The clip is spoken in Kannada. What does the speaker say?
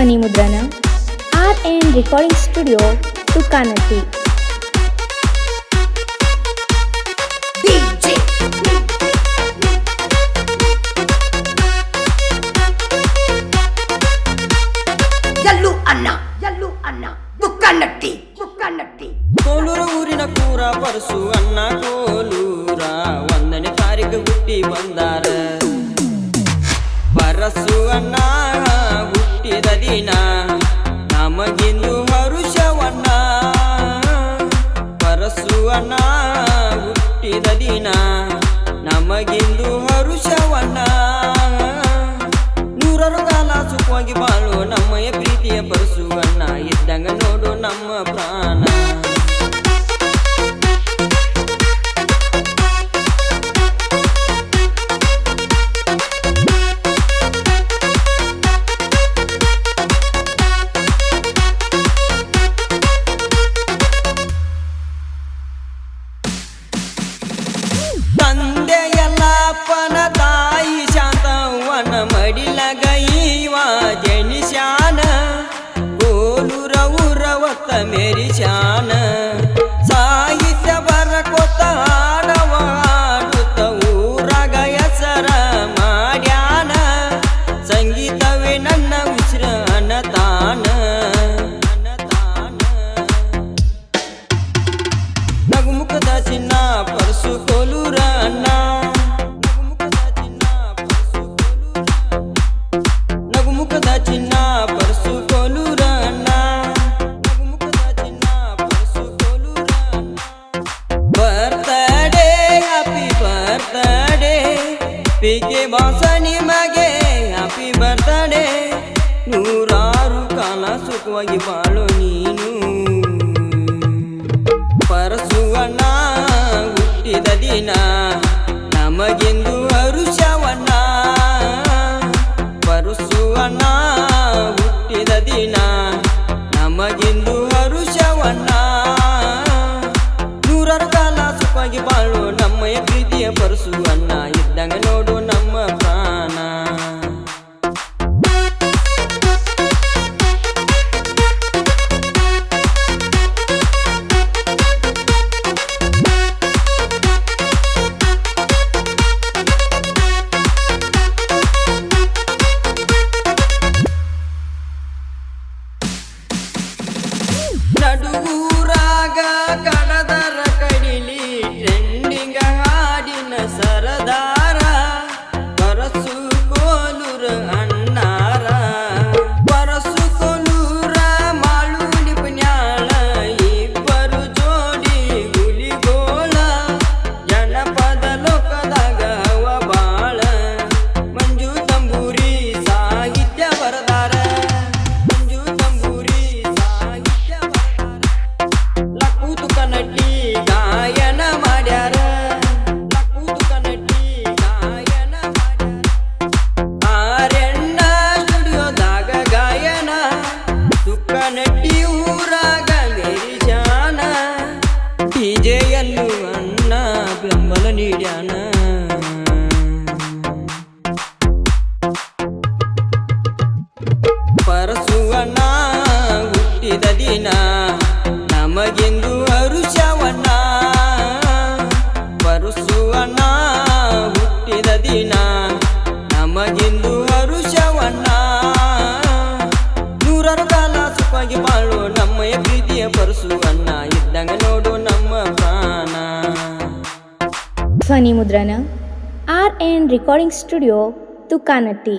ಧ್ವನಿ ಮುದ್ರಣ R N recording studio Tukanatti DJ Yallu ಅನ್ನ ಯಲ್ಲು ಅನ್ನ ಬುಕ್ಕನ್ನಟ್ಟಿ ಬುಕ್ಕನ್ನಟ್ಟಿ ಕೋಲೂರ ಊರಿನ ಕೂರ ಪರಸು ಅನ್ನ ಕೋಲೂರ ಒಂದನೇ ತಾರೀಕು ಹುಟ್ಟಿ ಬಂದಾರ ಪರಸು ಅನ್ನ ಹುಟ್ಟಿದ ದಿನ ನಮಗಿಂದು ಹರುಷವನ್ನ ಪರಸು ಅನ್ನ ಹುಟ್ಟಿದ ದಿನ ನಮಗಿಂದು ಹರುಷವನ್ನ ನೂರರು ಕಾಲ ಸುಖವಾಗಿ ಬಾಳು, ನಮ್ಮಯ ಪ್ರೀತಿಯ ಪರಸುವನ್ನ. ಇದ್ದಂಗ ನೋಡು ನಮ್ಮ ಪ್ರಾಣ. 很美的家 ಪಿಕೆ ಬಾಸ ನಿಮಗೆ ಹ್ಯಾಪಿ ಬರ್ತಡೇ ನೂರಾರು ಕಾಲ ಸುಖವಾಗಿ ಬಾಳು ನೀನು. ಪರಸುವಣ್ಣ, ಹುಟ್ಟಿದ ದಿನ, ನಮಗೆಂದು ಅರುಷವಣ್ಣ. ಪರಸುವಣ್ಣ, ಹುಟ್ಟಿದ ದಿನ, ನಮಗೆಂದು ಅರುಷವಣ್ಣ. ನೂರಾರು ಕಾಲ ಸುಖವಾಗಿ ಬಾಳು ನಮ್ಮಯ ಪರಸು ಅನ್ನ ಇದ್ದಂಗ ನೋಡು ನಮ್ಮ ಪ್ರಾಣ. ನಡುಗೂರಾಗ ಧ್ವನಿ ಮುದ್ರಣ R N recording studio Tukanatti